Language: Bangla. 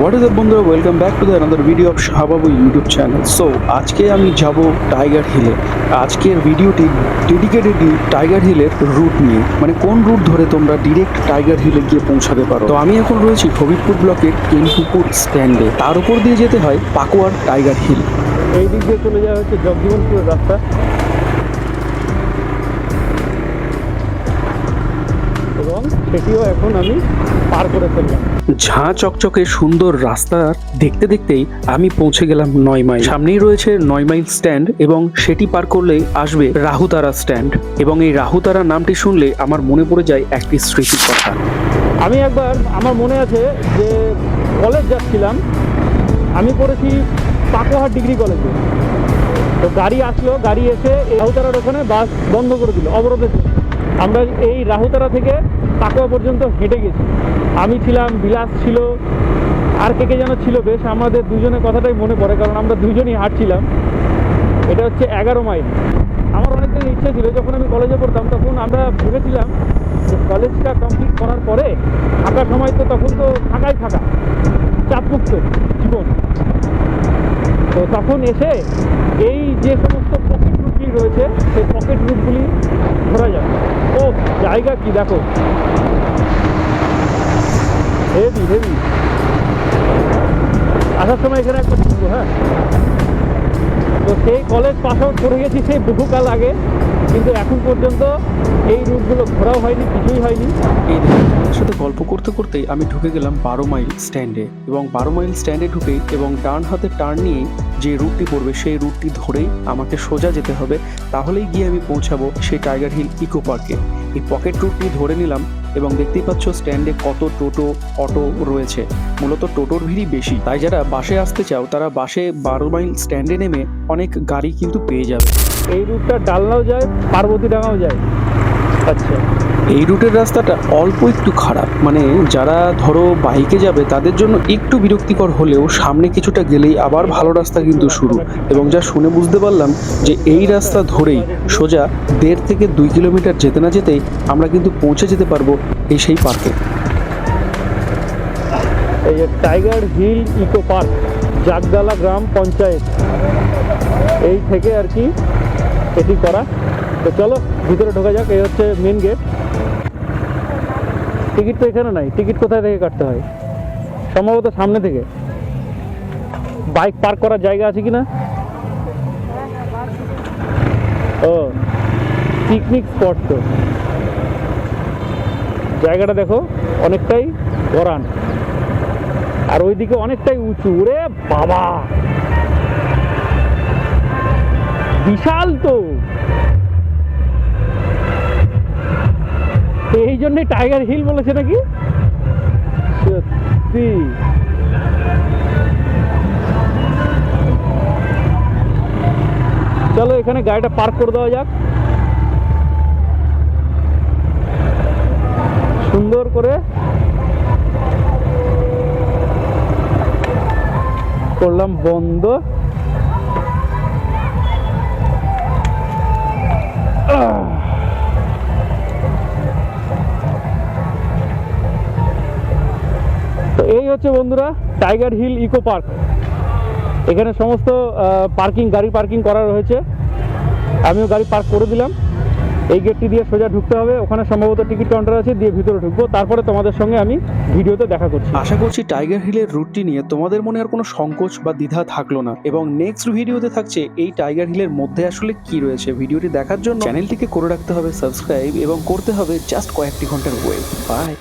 হোয়াট ইজ বন্ধুরা? Welcome back to the another video of Shahbabu YouTube channel so আজকে আমি যাব টাইগার হিলে আজকের ভিডিওটি ডেডিকেটেডলি টাইগার হিলের রুট নিয়ে। মানে কোন রুট ধরে তোমরা ডিরেক্ট টাইগার হিলে গিয়ে পৌঁছাতে পারো? তো আমি এখন রয়েছি হবিবপুর ব্লকের কেনপুকুর স্ট্যান্ডে তার উপর দিয়ে যেতে হয় পাকুয়ার টাইগার হিল এই দিক দিয়ে চলে যাওয়া হচ্ছে জগজীবনপুরের রাস্তা। সেটিও এখন আমি পার করে ফেললাম। ঝাঁ চকচকে সুন্দর রাস্তা দেখতে দেখতেই আমি পৌঁছে গেলাম নয় মাইল। সামনেই রয়েছে নয় মাইল স্ট্যান্ড এবং সেটি পার করলেই আসবে রাহুতারা স্ট্যান্ড। এবং এই রাহুতারা নামটি শুনলে আমার মনে পড়ে যায় একটি স্মৃতির কথা আমি একবার আমার মনে আছে যে কলেজ যাচ্ছিলাম আমি পড়েছি পাকুয়াহাট ডিগ্রি কলেজে। তো গাড়ি আসলো গাড়ি এসে রাহুতারার ওখানে বাস বন্ধ করে দিল অবরোধের ছিল। আমরা এই রাহুতারা থেকে পাকুয়া পর্যন্ত হেঁটে গেছি। আমি ছিলাম, বিলাস ছিল, আর কে কে যেন ছিল বেশ, আমাদের দুজনের কথাটাই মনে পড়ে, কারণ আমরা দুজনই হাঁটছিলাম। এটা হচ্ছে এগারো মাইল। আমার অনেক দিন ইচ্ছে ছিল, যখন আমি কলেজে পড়তাম, তখন আমরা ভেবেছিলাম যে কলেজটা কমপ্লিট করার পরে ফাঁকা সময় তো তখন তো ফাঁকাই ফাঁকা, চাপমুক্ত জীবন। তো তখন এসে এই যে সমস্ত পকেট রুটগুলি রয়েছে সেই পকেট রুটগুলি ঘোরা যাবে ও জায়গা কি দেখো। হেভি হেভি আসার সময় এখানে একটা ঢুকবো হ্যাঁ? তো সেই কলেজ পাস আউট করে গেছি সেই বহুকাল আগে, কিন্তু এখন পর্যন্ত এই রুটগুলো ঘোরাও হয়নি, কিছুই হয়নি। এই দেখুন সাথে গল্প করতে করতেই আমি ঢুকে গেলাম বারো মাইল স্ট্যান্ডে এবং বারো মাইল স্ট্যান্ডে ঢুকে এবং ডান হাতে টার্ন নিয়ে যে রুটটি পড়বে, সেই রুটটি ধরেই আমাকে সোজা যেতে হবে। তাহলেই গিয়ে আমি পৌঁছাবো সেই টাইগার হিল ইকো পার্কে এই পকেট রুটটি ধরে নিলাম এবং দেখতেই পাচ্ছ স্ট্যান্ডে কত টোটো অটো রয়েছে। মূলত টোটোর ভিড়ই বেশি। তাই যারা বাসে আসতে চাও তারা বাসে বারো মাইল স্ট্যান্ডে নেমে অনেক গাড়ি কিন্তু পেয়ে যাবে। এই রুটটা ডালনাও যায় পার্বতী ডাঙাও যায়। আচ্ছা। এই রুটের রাস্তাটা অল্প একটু খারাপ। মানে যারা ধরো বাইকে যাবে, তাদের জন্য একটু বিরক্তিকর হলেও সামনে কিছুটা গেলেই আবার ভালো রাস্তা কিন্তু শুরু। এবং যা শুনে বুঝতে পারলাম যে এই রাস্তা ধরেই সোজা দেড় থেকে দুই কিলোমিটার যেতে না যেতেই আমরা কিন্তু পৌঁছে যেতে পারব এই সেই পার্কে এই tiger hill eco park Jagdala গ্রাম পঞ্চায়েত এই থেকে আর কি এটি করা। তো চলো, ভিতরে ঢোকা যাক, এই হচ্ছে মেন গেট টিকিট তো এখানে নাই। টিকিট কোথায় থেকে কাটতে হয়? সম্ভবত সামনে থেকে। বাইক পার্ক করার জায়গা আছে কি না ও, পিকনিক স্পট তো। জায়গাটা দেখো, অনেকটাই গরান। আর ওইদিকে অনেকটাই উঁচু। রে বাবা! বিশাল তো! এই জন্যই টাইগার হিল বলেছে নাকি? সত্যি। চলো এখানে গাড়িটা পার্ক করে দেওয়া যাক। সুন্দর করে করলাম বন্ধ। তো এই হচ্ছে বন্ধুরা টাইগার হিল ইকো পার্ক। এখানে সমস্ত পার্কিং, গাড়ি পার্কিং করা রয়েছে। আমিও গাড়ি পার্ক করে দিলাম। এই গেটটি দিয়ে সোজা ঢুকতে হবে। ওখানে সম্ভবত টিকিট কাউন্টার আছে, দিয়ে ভিতরে ঢুকবো। তারপরে তোমাদের সঙ্গে আমি ভিডিওতে দেখা করছি। আশা করছি টাইগার হিলের রুটটি নিয়ে তোমাদের মনে আর কোনো সংকোচ বা দ্বিধা থাকল না। এবং নেক্সট ভিডিওতে থাকছে এই টাইগার হিলের মধ্যে আসলে কি রয়েছে। ভিডিওটি দেখার জন্য চ্যানেলটিকে করে রাখতে হবে সাবস্ক্রাইব এবং করতে হবে জাস্ট কয়েকটি ঘণ্টার ওয়েট বাই